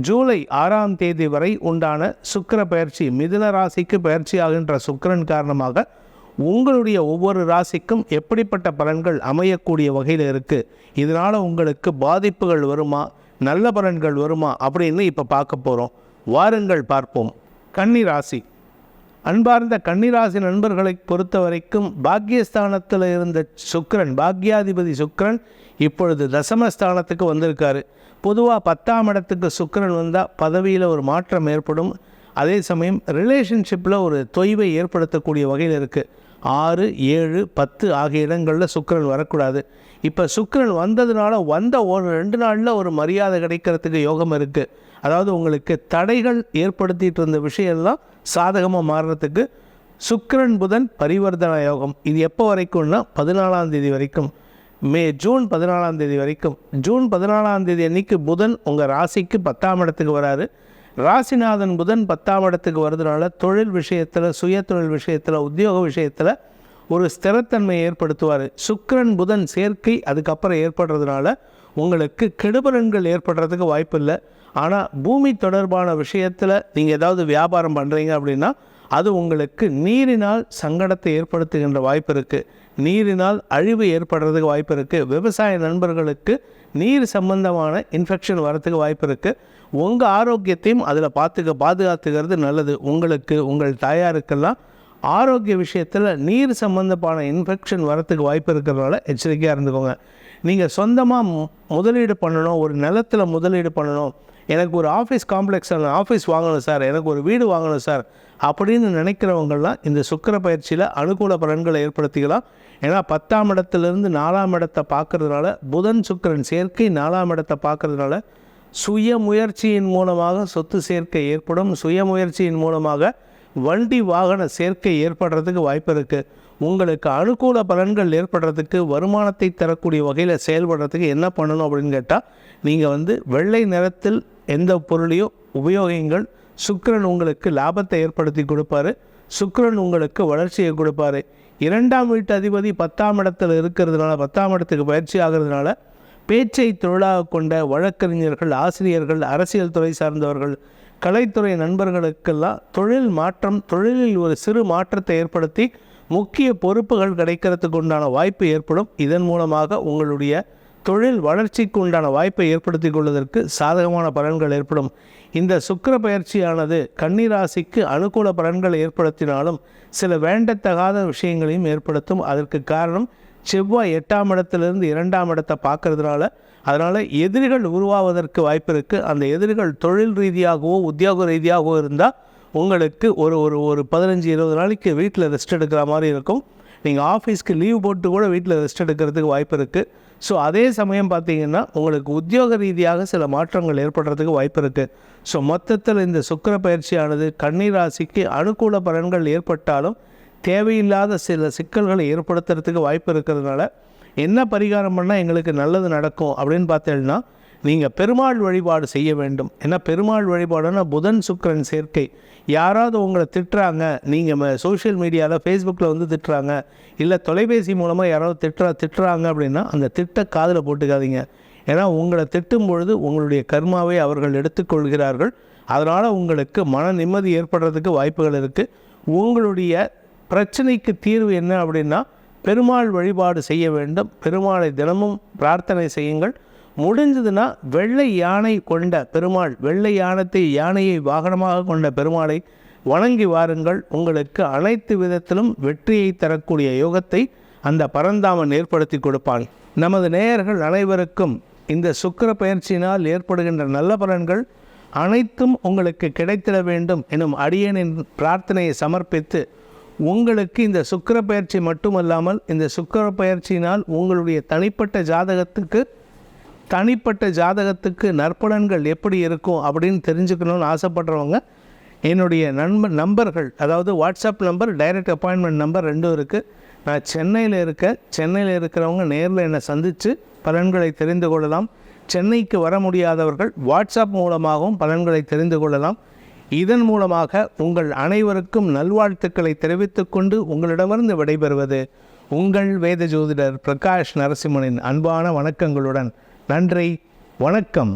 ஜூலை ஆறாம் தேதி வரை உண்டான சுக்கர பயிற்சி மிதுன ராசிக்கு பயிற்சி ஆகின்ற சுக்கிரன் காரணமாக உங்களுடைய ஒவ்வொரு ராசிக்கும் எப்படிப்பட்ட பலன்கள் அமையக்கூடிய வகையில் இருக்குது இதனால் உங்களுக்கு பாதிப்புகள் வருமா நல்ல பலன்கள் வருமா அப்படின்னு இப்போ பார்க்க போகிறோம் வாருங்கள் பார்ப்போம். கன்னி ராசி. அன்பார்ந்த கன்னிராசி நண்பர்களை பொறுத்த வரைக்கும் பாக்கியஸ்தானத்தில் இருந்த சுக்ரன் பாக்யாதிபதி சுக்ரன் இப்பொழுது தசமஸ்தானத்துக்கு வந்திருக்காரு. பொதுவாக பத்தாம் இடத்துக்கு சுக்கிரன் வந்தால் பதவியில் ஒரு மாற்றம் ஏற்படும். அதே சமயம் ரிலேஷன்ஷிப்பில் ஒரு தொய்வை ஏற்படுத்தக்கூடிய வகையில் இருக்குது ஆறு ஏழு பத்து ஆகிய இடங்களில் சுக்கரன் வரக்கூடாது. இப்போ சுக்கரன் வந்ததுனால வந்த ஒரு ரெண்டு நாளில் ஒரு மரியாதை கிடைக்கிறதுக்கு யோகம் இருக்குது அதாவது உங்களுக்கு தடைகள் ஏற்படுத்திட்டு இருந்த விஷயம்லாம் சாதகமாக மாறுறதுக்கு சுக்கரன் புதன் பரிவர்த்தன யோகம். இது எப்போ வரைக்கும்னா பதினாலாம் தேதி வரைக்கும். மே ஜூன் பதினாலாம் தேதி வரைக்கும். ஜூன் பதினாலாம் தேதி அன்னைக்கு புதன் உங்கள் ராசிக்கு பத்தாம் இடத்துக்கு வராரு. ராசிநாதன் புதன் பத்தாம் இடத்துக்கு வர்றதுனால தொழில் விஷயத்தில் சுய தொழில் விஷயத்தில் உத்தியோக விஷயத்தில் ஒரு ஸ்திரத்தன்மையை ஏற்படுத்துவார். சுக்கரன் புதன் சேர்க்கை அதுக்கப்புறம் ஏற்படுறதுனால உங்களுக்கு கெடுபலன்கள் ஏற்படுறதுக்கு வாய்ப்பு இல்லை ஆனால் பூமி தொடர்பான விஷயத்தில் நீங்கள் ஏதாவது வியாபாரம் பண்ணுறீங்க அப்படின்னா அது உங்களுக்கு நீரினால் சங்கடத்தை ஏற்படுத்துகின்ற வாய்ப்பு இருக்குது நீரினால் அழிவு ஏற்படுறதுக்கு வாய்ப்பு இருக்குது விவசாய நண்பர்களுக்கு நீர் சம்பந்தமான இன்ஃபெக்ஷன் வரத்துக்கு வாய்ப்பு இருக்குது உங்கள் ஆரோக்கியத்தையும் அதில் பார்த்துக்க பாதுகாத்துக்கிறது நல்லது. உங்களுக்கு உங்கள் தாயாருக்கெல்லாம் ஆரோக்கிய விஷயத்தில் நீர் சம்மந்தமான இன்ஃபெக்ஷன் வரத்துக்கு வாய்ப்பு இருக்கிறதுனால எச்சரிக்கையாக இருந்துக்கோங்க. நீங்கள் சொந்தமாக முதலீடு பண்ணணும். ஒரு நிலத்தில் முதலீடு பண்ணணும். எனக்கு ஒரு ஆஃபீஸ் காம்ப்ளெக்ஸ் ஆஃபீஸ் வாங்கணும் சார் எனக்கு ஒரு வீடு வாங்கணும் சார் அப்படின்னு நினைக்கிறவங்கெல்லாம் இந்த சுக்கிர பயிற்சியில் அனுகூல பலன்களை ஏற்படுத்திக்கலாம். ஏன்னா பத்தாம் இடத்துலேருந்து நாலாம் இடத்தை பார்க்கறதுனால புதன் சுக்கிரன் சேர்க்கை நாலாம் இடத்தை பார்க்கறதுனால சுய முயற்சியின் மூலமாக சொத்து சேர்க்கை ஏற்படும். சுய முயற்சியின் மூலமாக வண்டி வாகன சேர்க்கை ஏற்படுறதுக்கு வாய்ப்பு இருக்குது உங்களுக்கு அனுகூல பலன்கள் ஏற்படுறதுக்கு வருமானத்தை தரக்கூடிய வகையில் செயல்படுறதுக்கு என்ன பண்ணணும் அப்படின்னு கேட்டால் நீங்கள் வந்து வெள்ளை நிறத்தில் எந்த பொருளையும் உபயோகிங்கள் சுக்கரன் உங்களுக்கு லாபத்தை ஏற்படுத்தி கொடுப்பாரு. சுக்கரன் உங்களுக்கு வளர்ச்சியை கொடுப்பாரு. இரண்டாம் வீட்டு அதிபதி பத்தாம் இடத்தில் இருக்கிறதுனால பத்தாம் இடத்துக்கு பயிற்சி ஆகிறதுனால பேச்சை தொழிலாக கொண்ட வழக்கறிஞர்கள் ஆசிரியர்கள் அரசியல் துறை சார்ந்தவர்கள் கலைத்துறை நண்பர்களுக்கெல்லாம் தொழில் மாற்றம் தொழிலில் ஒரு சிறு மாற்றத்தை ஏற்படுத்தி முக்கிய பொறுப்புகள் கிடைக்கிறதுக்கு உண்டான வாய்ப்பு ஏற்படும். இதன் மூலமாக உங்களுடைய தொழில் வளர்ச்சிக்கு உண்டான வாய்ப்பை ஏற்படுத்தி கொள்வதற்கு சாதகமான பலன்கள் ஏற்படும். இந்த சுக்கிர பயிற்சியானது கன்னிராசிக்கு அனுகூல பலன்களை ஏற்படுத்தினாலும் சில வேண்டத்தகாத விஷயங்களையும் ஏற்படுத்தும். அதற்கு காரணம் செவ்வாய் எட்டாம் இடத்திலிருந்து இரண்டாம் இடத்தை பார்க்கறதுனால அதனால் எதிரிகள் உருவாவதற்கு வாய்ப்பு இருக்குது அந்த எதிரிகள் தொழில் ரீதியாகவோ உத்தியோக ரீதியாகவோ இருந்தால் உங்களுக்கு ஒரு ஒரு ஒரு பதினஞ்சு இருபது நாளைக்கு வீட்டில் ரெஸ்ட் எடுக்கிற மாதிரி இருக்கும். நீங்கள் ஆஃபீஸ்க்கு லீவ் போட்டு கூட வீட்டில் ரெஸ்ட் எடுக்கிறதுக்கு வாய்ப்பு இருக்குது ஸோ அதே சமயம் பார்த்தீங்கன்னா உங்களுக்கு உத்தியோக ரீதியாக சில மாற்றங்கள் ஏற்படுறதுக்கு வாய்ப்பு இருக்குது ஸோ மொத்தத்தில் இந்த சுக்கிர பயிற்சியானது கன்னிராசிக்கு அனுகூல பலன்கள் ஏற்பட்டாலும் தேவையில்லாத சில சிக்கல்களை ஏற்படுத்துறதுக்கு வாய்ப்பு இருக்கிறதுனால என்ன பரிகாரம் பண்ணால் எங்களுக்கு நல்லது நடக்கும் அப்படின்னு பார்த்தீங்கன்னா நீங்கள் பெருமாள் வழிபாடு செய்ய வேண்டும். ஏன்னா பெருமாள் வழிபாடுனா புதன் சுக்கரன் சேர்க்கை. யாராவது உங்களை திட்டுறாங்க நீங்கள் சோஷியல் மீடியாவில் ஃபேஸ்புக்கில் வந்து திட்டுறாங்க இல்லை தொலைபேசி மூலமாக யாராவது திட்டுறா திட்டுறாங்க அப்படின்னா அந்த திட்ட காதில் போட்டுக்காதீங்க. ஏன்னா உங்களை திட்டும் பொழுது உங்களுடைய கர்மாவை அவர்கள் எடுத்துக்கொள்கிறார்கள். அதனால் உங்களுக்கு மன நிம்மதி ஏற்படுறதுக்கு வாய்ப்புகள் இருக்குது உங்களுடைய பிரச்சனைக்கு தீர்வு என்ன அப்படின்னா பெருமாள் வழிபாடு செய்ய வேண்டும். பெருமாளை தினமும் பிரார்த்தனை செய்யுங்கள். முடிஞ்சதுன்னா வெள்ளை யானை கொண்ட பெருமாள் வெள்ளை யானத்தை யானையை வாகனமாக கொண்ட பெருமாளை வணங்கி வாருங்கள். உங்களுக்கு அனைத்து விதத்திலும் வெற்றியை தரக்கூடிய யோகத்தை அந்த பரந்தாமன் ஏற்படுத்தி கொடுப்பான். நமது நேயர்கள் அனைவருக்கும் இந்த சுக்கிர பயிற்சியினால் ஏற்படுகின்ற நல்ல பலன்கள் அனைத்தும் உங்களுக்கு கிடைத்திட வேண்டும் எனும் அடியனின் பிரார்த்தனையை சமர்ப்பித்து உங்களுக்கு இந்த சுக்கிர பயிற்சி மட்டுமல்லாமல் இந்த சுக்கர பயிற்சியினால் உங்களுடைய தனிப்பட்ட ஜாதகத்துக்கு தனிப்பட்ட ஜாதகத்துக்கு நற்பலன்கள் எப்படி இருக்கும் அப்படின்னு தெரிஞ்சுக்கணும்னு ஆசைப்படுறவங்க என்னுடைய நண்பர் நம்பர்கள் அதாவது WhatsApp number direct appointment number ரெண்டும் இருக்குது நான் சென்னையில் இருக்க சென்னையில் இருக்கிறவங்க நேரில் என்னை சந்தித்து பலன்களை தெரிந்து கொள்ளலாம். சென்னைக்கு வர முடியாதவர்கள் வாட்ஸ்அப் மூலமாகவும் பலன்களை தெரிந்து கொள்ளலாம். இதன் மூலமாக உங்கள் அனைவருக்கும் நல்வாழ்த்துக்களை தெரிவித்துக்கொண்டு உங்களிடமிருந்து விடைபெறுவது உங்கள் வேத ஜோதிடர் பிரகாஷ் நரசிம்மனின் அன்பான வணக்கங்களுடன் நன்றி வணக்கம்.